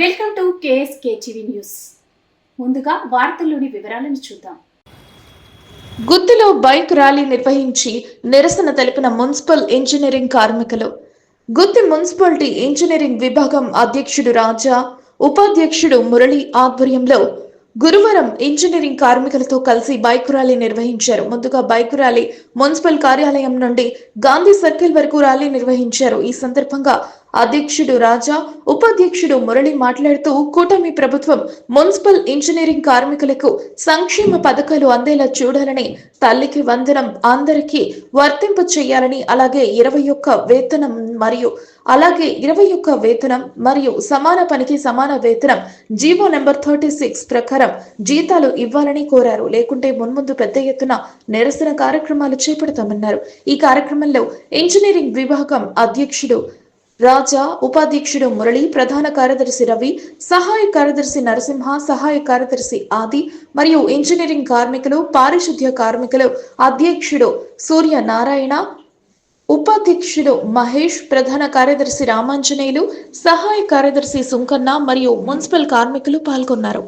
Welcome to KSK TV news. ముందుగా వార్తల్లోని వివరాలను చూద్దాం. గుత్తిలో బైక్ ర్యాలీ నిర్వహించి నిరసన తెలిపిన మున్సిపల్ ఇంజనీరింగ్ కార్మికులు. గుత్తి మున్సిపాలిటీ ఇంజనీరింగ్ విభాగం అధ్యక్షుడు రాజా ఉపాధ్యక్షుడు మురళి ఆధ్వర్యంలో గురువారం ఇంజనీరింగ్ కార్మికులతో కలిసి బైక్ ర్యాలీ నిర్వహించారు. ముందుగా బైక్ ర్యాలీ మున్సిపల్ కార్యాలయం నుండి గాంధీ సర్కిల్ వరకు ర్యాలీ నిర్వహించారు. ఈ సందర్భంగా అధ్యక్షుడు రాజా ఉపాధ్యక్షుడు మురళి మాట్లాడుతూ కూటమి ప్రభుత్వం మున్సిపల్ ఇంజనీరింగ్ కార్మికులకు సంక్షేమ పథకాలు అందేలా చూడాలని తల్లికి వందనం అందరికీ వర్తింప చేయాలని అలాగే ఇరవై ఒక్క వేతనం మరియు అలాగే ఇరవై ఒక్క వేతనం మరియు సమాన పనికి సమాన వేతనం జీవో నెంబర్ థర్టీ సిక్స్ ప్రకారం జీతాలు ఇవ్వాలని కోరారు. లేకుంటే మున్ముందు పెద్ద ఎత్తున నిరసన కార్యక్రమాలు చేపడతామన్నారు. ఈ కార్యక్రమంలో ఇంజనీరింగ్ విభాగం అధ్యక్షుడు రాజా ఉపాధ్యక్షుడు మురళి ప్రధాన కార్యదర్శి రవి సహాయ కార్యదర్శి నరసింహ సహాయ కార్యదర్శి ఆది మరియు ఇంజనీరింగ్ కార్మికులు పారిశుద్ధ్య కార్మికులు అధ్యక్షుడు సూర్య నారాయణ ఉపాధ్యక్షుడు మహేష్ ప్రధాన కార్యదర్శి రామాంజనేయులు సహాయ కార్యదర్శి సుంకన్న మరియు మున్సిపల్ కార్మికులు పాల్గొన్నారు.